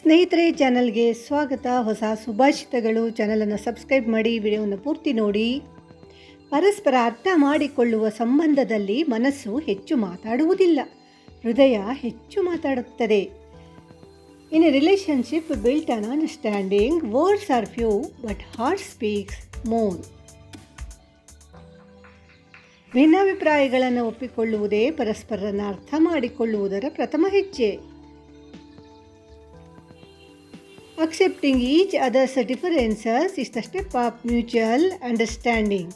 ಸ್ನೇಹಿತರೆ, ಚಾನಲ್ಗೆ ಸ್ವಾಗತ. ಹೊಸ ಸುಭಾಷಿತಗಳು, ಚಾನಲನ್ನು ಸಬ್ಸ್ಕ್ರೈಬ್ ಮಾಡಿ, ವಿಡಿಯೋವನ್ನು ಪೂರ್ತಿ ನೋಡಿ. ಪರಸ್ಪರ ಅರ್ಥ ಮಾಡಿಕೊಳ್ಳುವ ಸಂಬಂಧದಲ್ಲಿ ಮನಸ್ಸು ಹೆಚ್ಚು ಮಾತಾಡುವುದಿಲ್ಲ. ಹೃದಯ ಹೆಚ್ಚು ಮಾತಾಡುತ್ತದೆ. In a relationship built on understanding words are few but heart speaks more ಭಿನ್ನಾಭಿಪ್ರಾಯಗಳನ್ನು ಒಪ್ಪಿಕೊಳ್ಳುವುದೇ ಪರಸ್ಪರನ ಅರ್ಥ ಮಾಡಿಕೊಳ್ಳುವುದರ ಪ್ರಥಮ ಹೆಜ್ಜೆ. Accepting each other's differences is the step of mutual understanding.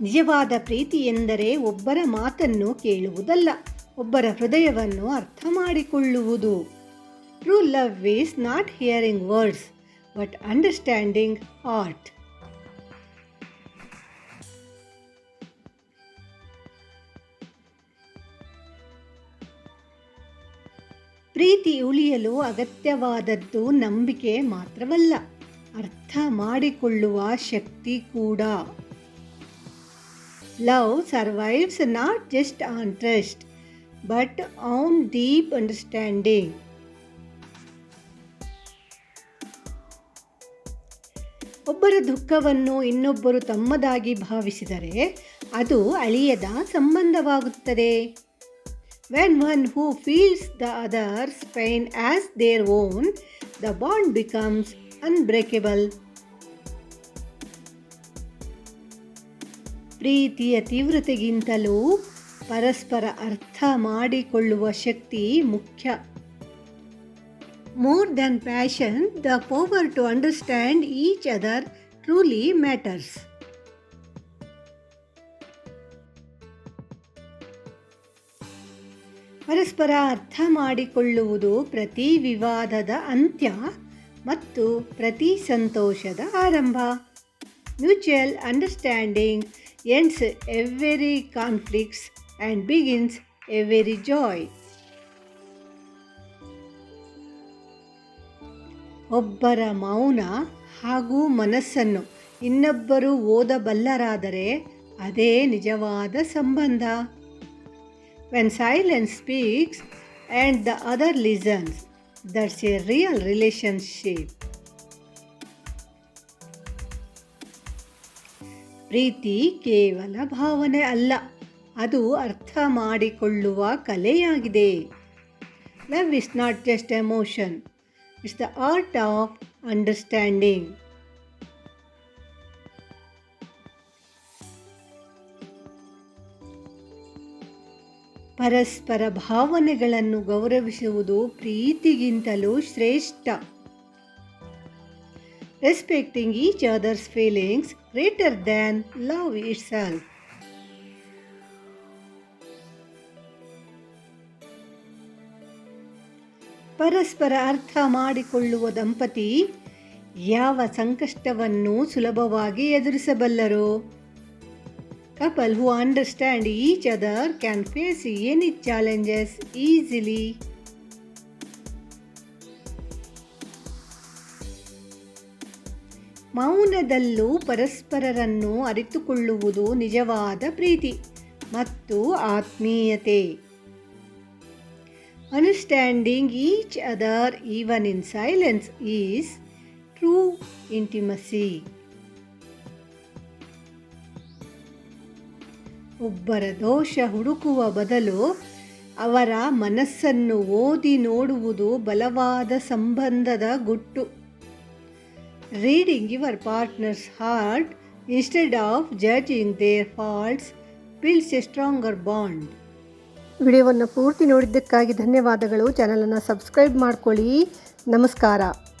ನಿಜವಾದ ಪ್ರೀತಿ ಎಂದರೆ ಒಬ್ಬರ ಮಾತನ್ನು ಕೇಳುವುದಲ್ಲ, ಒಬ್ಬರ ಹೃದಯವನ್ನು ಅರ್ಥ ಮಾಡಿಕೊಳ್ಳುವುದು true love is not hearing words but understanding art ಪ್ರೀತಿ ಉಳಿಯಲು ಅಗತ್ಯವಾದದ್ದು ನಂಬಿಕೆ ಮಾತ್ರವಲ್ಲ, ಅರ್ಥ ಮಾಡಿಕೊಳ್ಳುವ ಶಕ್ತಿ ಕೂಡ. Love survives not just on trust but on deep understanding ಒಬ್ಬರ ದುಃಖವನ್ನು ಇನ್ನೊಬ್ಬರು ತಮ್ಮದಾಗಿ ಭಾವಿಸಿದರೆ ಅದು ಅಳಿಯದ ಸಂಬಂಧವಾಗುತ್ತದೆ. When one who feels the other's pain as their own, the bond becomes unbreakable. ಪ್ರೀತಿಯ ತೀವ್ರತೆಗಿಂತಲೂ ಪರಸ್ಪರ ಅರ್ಥ ಮಾಡಿಕೊಳ್ಳುವ ಶಕ್ತಿ ಮುಖ್ಯ more than passion the power to understand each other truly matters ಪರಸ್ಪರ ಅರ್ಥ ಮಾಡಿಕೊಳ್ಳುವುದು ಪ್ರತಿ ವಿವಾದದ ಅಂತ್ಯ ಮತ್ತು ಪ್ರತಿ ಸಂತೋಷದ ಆರಂಭ. Mutual understanding ends every conflicts and begins every joy ಒಬ್ಬರ ಮೌನ ಹಾಗೂ ಮನಸ್ಸನ್ನು ಇನ್ನೊಬ್ಬರು ಓದಬಲ್ಲರಾದರೆ ಅದೇ ನಿಜವಾದ ಸಂಬಂಧ. When silence speaks and the other listens, that's a real relationship. ಪ್ರೀತಿ ಕೇವಲ ಭಾವನೆ ಅಲ್ಲ ಅದು ಅರ್ಥ ಮಾಡಿಕೊಳ್ಳುವ ಕಲೆಯಾಗಿದೆ love is not just emotion it's the art of understanding ಪರಸ್ಪರ ಭಾವನೆಗಳನ್ನು ಗೌರವಿಸುವುದು ಪ್ರೀತಿಗಿಂತಲೂ ಶ್ರೇಷ್ಠ. Respecting each other's feelings greater than love it ಪರಸ್ಪರ ಅರ್ಥ ಮಾಡಿಕೊಳ್ಳುವ ದಂಪತಿ ಯಾವ ಸಂಕಷ್ಟವನ್ನು ಸುಲಭವಾಗಿ ಎದುರಿಸಬಲ್ಲರೋ? Couple who understand each other can face any challenges easily. ಮೌನದಲ್ಲೂ ಪರಸ್ಪರರನ್ನು ಅರಿತುಕೊಳ್ಳುವುದು ನಿಜವಾದ ಪ್ರೀತಿ ಮತ್ತು ಆತ್ಮೀಯತೆ understanding each other even in silence is true intimacy ಒಬ್ಬರ ದೋಷ ಹುಡುಕುವ ಬದಲು ಅವರ ಮನಸ್ಸನ್ನು ಓದಿ ನೋಡುವುದು ಬಲವಾದ ಸಂಬಂಧದ ಗುಟ್ಟು. Reading your partner's heart instead of judging their faults builds a stronger bond ವಿಡಿಯೋವನ್ನು ಪೂರ್ತಿ ನೋಡಿದ್ದಕ್ಕಾಗಿ ಧನ್ಯವಾದಗಳು. ಚಾನಲನ್ನು ಸಬ್ಸ್ಕ್ರೈಬ್ ಮಾಡ್ಕೊಳ್ಳಿ. ನಮಸ್ಕಾರ.